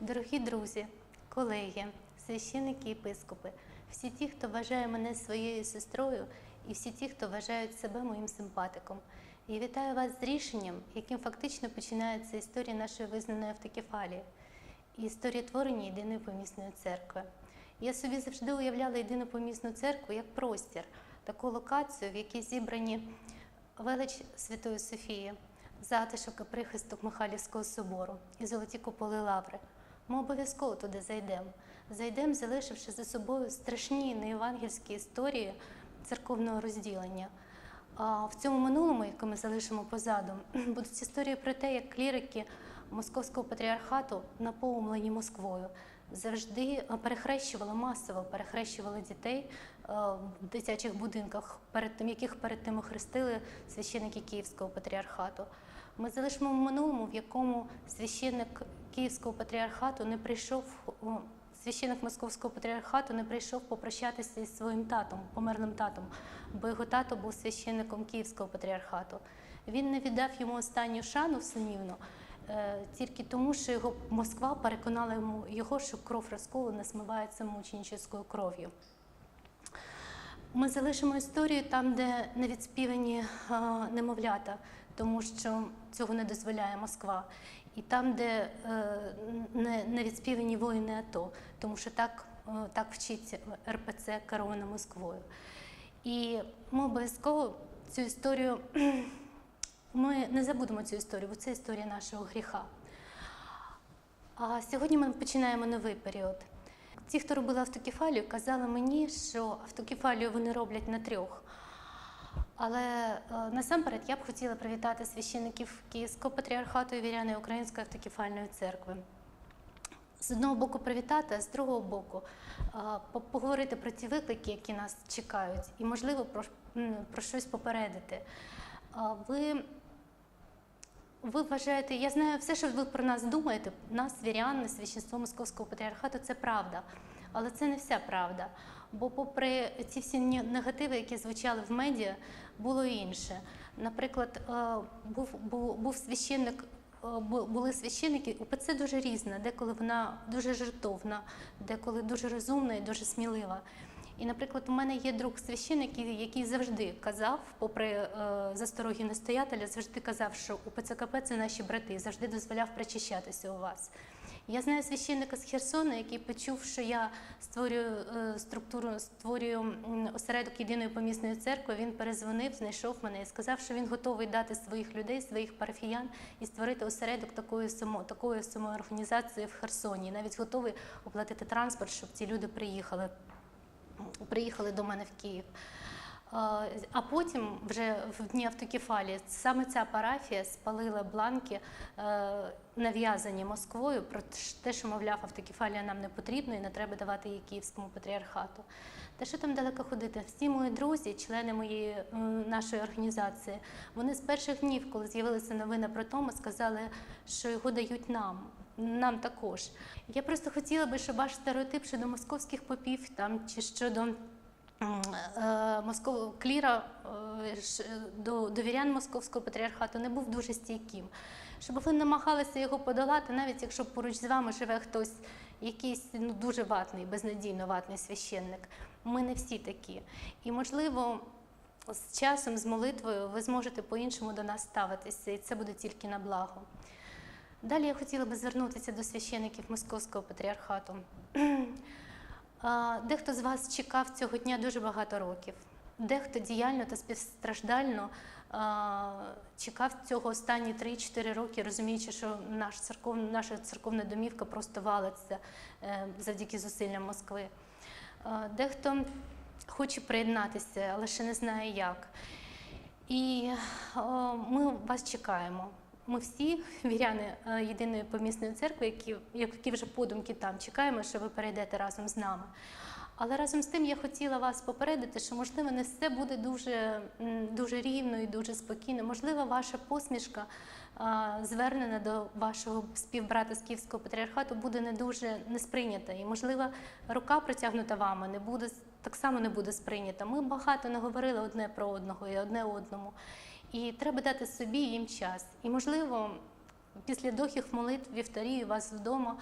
Дорогі друзі, колеги, священники єпископи, всі ті, хто вважає мене своєю сестрою, і всі ті, хто вважають себе моїм симпатиком. Я вітаю вас з рішенням, яким фактично починається історія нашої визнаної автокефалії і історія творення єдиної помісної церкви. Я собі завжди уявляла єдину помісну церкву як простір, таку локацію, в якій зібрані велич Святої Софії, затишок і прихисток Михайлівського собору і золоті куполи лаври. Ми обов'язково туди зайдемо. Зайдемо, залишивши за собою страшні неєвангельські історії церковного розділення. А в цьому минулому, яке ми залишимо позаду, будуть історії про те, як клірики Московського патріархату, наповнені Москвою, завжди перехрещували масово, перехрещували дітей в дитячих будинках, перед тим, яких перед тим охрестили священники Київського патріархату. Ми залишимо в минулому, в якому священник Київського патріархату не прийшов. Священник Московського патріархату не прийшов попрощатися із своїм татом, померлим татом, бо його тато був священником Київського патріархату. Він не віддав йому останню шану синівну, е, тільки тому, що його Москва переконала йому його, що кров розколу не смивається мученическою кров'ю. Ми залишимо історію там, де не відспівані а, немовлята, тому що цього не дозволяє Москва. І там, де е, не, не відспівані воїни АТО, тому що так, е, так вчить РПЦ керована Москвою. І ми обов'язково цю історію, ми не забудемо цю історію, бо це історія нашого гріха. А сьогодні ми починаємо новий період. Ті, хто робили автокефалію, казали мені, що автокефалію вони роблять на трьох. Але е, насамперед я б хотіла привітати священників Київського патріархату і віряни Української автокефальної церкви. З одного боку привітати, а з другого боку е, поговорити про ті виклики, які нас чекають, і, можливо, про, про щось попередити. Е, Ви ви вважаєте, я знаю все, що ви про нас думаєте, нас, вірян, священство Московського патріархату, це правда. Але це не вся правда. Бо, попри ці всі негативи, які звучали в медіа, було інше. Наприклад, е, був, був, був священник. е, бу- Були священники, УПЦ дуже різна, деколи вона дуже жертовна, деколи дуже розумна і дуже смілива. І, наприклад, у мене є друг священник, який- завжди казав, попри е, застороги настоятеля, завжди казав, що у ПЦКП це наші брати, завжди дозволяв причащатися у вас. Я знаю священника з Херсона, який почув, що я створюю е, структуру, створюю осередок єдиної помісної церкви. Він перезвонив, знайшов мене і сказав, що він готовий дати своїх людей, своїх парафіян і створити осередок такої само, такої самоорганізації в Херсоні. Навіть готовий оплатити транспорт, щоб ці люди приїхали приїхали до мене в Київ. А потім, вже в дні автокефалії, саме ця парафія спалила бланки, е, нав'язані Москвою, про те, що, мовляв, автокефалія нам не потрібна і не треба давати її Київському патріархату. Та що там далеко ходити? Всі мої друзі, члени моєї нашої організації, вони з перших днів, коли з'явилися новини про Тома, сказали, що його дають нам. Нам також. Я просто хотіла би, щоб ваш стереотип щодо московських попів там чи щодо е, Москов... кліра е, до довірян московського патріархату не був дуже стійким. Щоб ви намагалися його подолати, навіть якщо поруч з вами живе хтось якийсь ну, дуже ватний, безнадійно ватний священник. Ми не всі такі. І можливо. З часом, з молитвою, ви зможете по-іншому до нас ставитися, і це буде тільки на благо. Далі я хотіла би звернутися до священиків Московського патріархату. Дехто з вас чекав цього дня дуже багато років. Дехто діяльно та співстраждально чекав цього останні 3-4 роки, розуміючи, що наш церков, наша церковна домівка просто валиться е, завдяки зусиллям Москви. Дехто хоче приєднатися, але ще не знає як. І ми вас чекаємо. Ми всі віряни е, єдиної помісної церкви, які, які вже подумки там чекаємо, що ви перейдете разом з нами. Але разом з тим я хотіла вас попередити, що можливо не все буде дуже, дуже рівно і дуже спокійно. Можливо, ваша посмішка звернена до вашого співбрата з Київського патріархату буде не дуже не сприйнята. І, можливо, рука протягнута вами не буде так само не буде сприйнята. Ми багато не говорили одне про одного і одне одному. І треба дати собі їм час. І можливо, після дохих молитв вівторії у вас вдома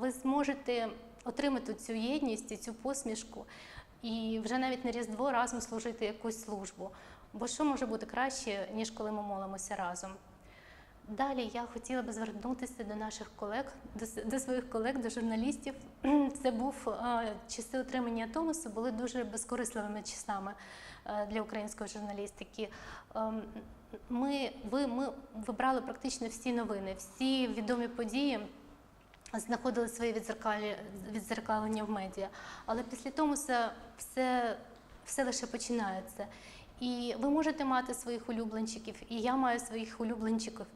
ви зможете отримати цю єдність і цю посмішку, і вже навіть на Різдво разом служити якусь службу. Бо що може бути краще, ніж коли ми молимося разом? Далі я хотіла би звернутися до наших колег, до, до своїх колег, до журналістів. Це був е, часи отримання Томасу, були дуже безкорисливими часами е, для української журналістики. Ем, Ми, ви, ми вибрали практично всі новини, всі відомі події знаходили відзеркалі- відзеркалення в медіа. Але після Томаса все, все лише починається. І ви можете мати своїх улюбленчиків, і я маю своїх улюбленчиків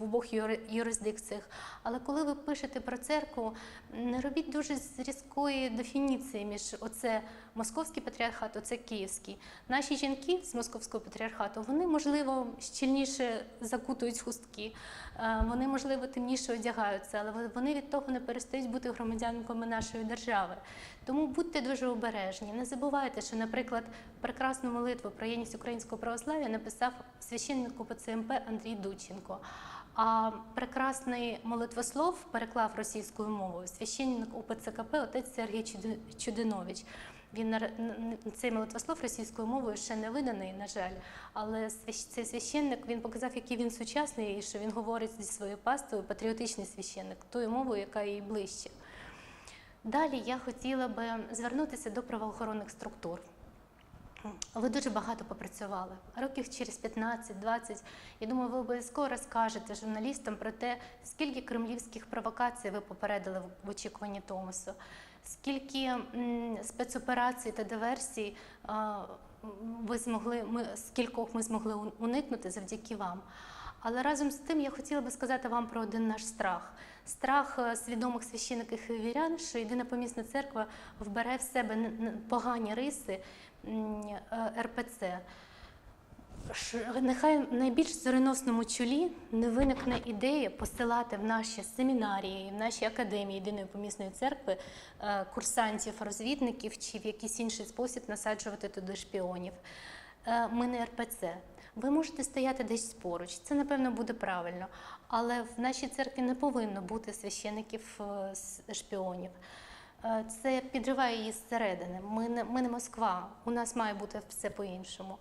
в обох юри- юрисдикціях. Але коли ви пишете про церкву, не робіть дуже різкої дефініції між оце московський патріархат, оце київський. Наші жінки з московського патріархату, вони можливо щільніше закутують хустки, е, вони можливо темніше одягаються, але вони від того не перестають бути громадянками нашої держави. Тому будьте дуже обережні. Не забувайте, що, наприклад, прекрасну молитву про єдність українського православ'я написав священник УПЦМП Андрій Дученко. А прекрасний молитвослов переклав російською мовою священник УПЦКП отець Сергій Чуди- Чудинович. Він цей молитвослов російською мовою ще не виданий, на жаль. Але цей священник він показав, який він сучасний, і що він говорить зі своєю паствою, патріотичний священник, тою мовою, яка їй ближче. Далі я хотіла би звернутися до правоохоронних структур. Ви дуже багато попрацювали. Років через 15-20. Я думаю, ви обов'язково розкажете журналістам про те, скільки кремлівських провокацій ви попередили в- очікуванні Томасу, скільки спецоперацій та диверсій ви змогли, ми, скількох ми змогли уникнути завдяки вам. Але разом з тим я хотіла би сказати вам про один наш страх. Страх е, свідомих священиків і вірян, що єдина помісна церква вбере в себе погані риси е, РПЦ. Нехай в найбільш зореносному чолі не виникне ідея посилати в наші семінарії, в наші академії єдиної помісної церкви е, курсантів, розвідників чи в якийсь інший спосіб насаджувати туди шпіонів. Ми не РПЦ. Ви можете стояти десь поруч, це напевно буде правильно, але в нашій церкві не повинно бути священиків е, шпіонів. Е, Це підриває її зсередини. Ми не, ми не Москва, у нас має бути все по-іншому.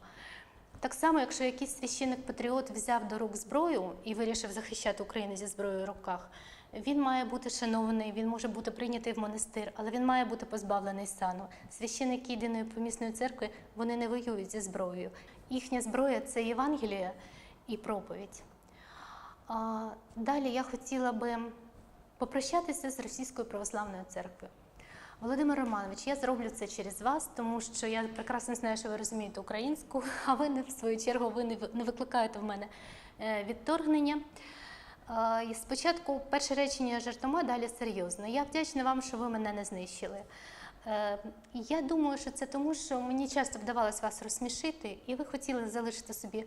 Так само, якщо якийсь священник-патріот взяв до рук зброю і вирішив захищати Україну зі зброєю в руках, він має бути шанований, він може бути прийнятий в монастир, але він має бути позбавлений сану. Священники єдиної помісної церкви вони не воюють зі зброєю. Їхня зброя це Євангеліє і проповідь. Далі я хотіла би попрощатися з Російською православною церквою. Володимир Романович, я зроблю це через вас, тому що я прекрасно знаю, що ви розумієте українську, а ви не в свою чергу ви не викликаєте в мене е, відторгнення. Спочатку перше речення жартома, далі серйозно. Я вдячна вам, що ви мене не знищили. Е, Я думаю, що це тому, що мені часто вдавалося вас розсмішити, і ви хотіли залишити собі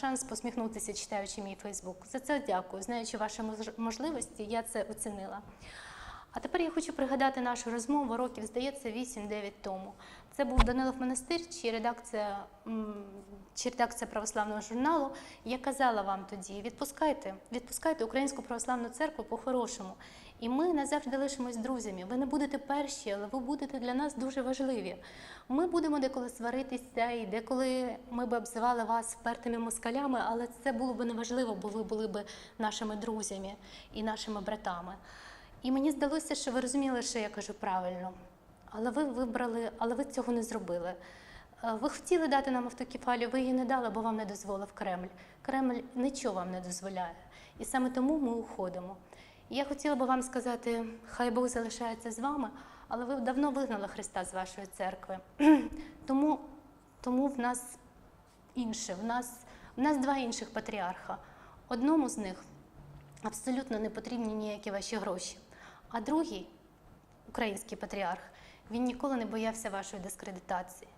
шанс посміхнутися, читаючи мій Фейсбук. За це дякую. Знаючи ваші мож- можливості, я це оцінила. А тепер я хочу пригадати нашу розмову років, здається, 8-9 тому. Це був Данилов монастир чи редакція, чи редакція православного журналу. Я казала вам тоді: відпускайте, відпускайте Українську православну церкву по-хорошому. І ми назавжди лишимось друзями. Ви не будете перші, але ви будете для нас дуже важливі. Ми будемо деколи сваритися, і деколи ми б обзивали вас впертими москалями, але це було б неважливо, бо ви були б нашими друзями і нашими братами. І мені здалося, що ви розуміли, що я кажу правильно. Але ви вибрали, але ви цього не зробили. Е, Ви хотіли дати нам автокефалію, ви її не дали, бо вам не дозволив Кремль. Кремль нічого вам не дозволяє. І саме тому ми уходимо. Я хотіла би вам сказати, хай Бог залишається з вами, але ви давно вигнали Христа з вашої церкви. тому, тому в нас інше, в нас, в нас два інших патріарха. Одному з них абсолютно не потрібні ніякі ваші гроші. А другий, український патріарх, він ніколи не боявся вашої дискредитації.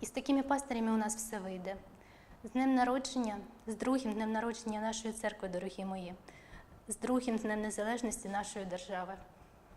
І з такими пастирями у нас все вийде. З днем народження, з другим днем народження нашої церкви, дорогі мої, з другим днем незалежності нашої держави.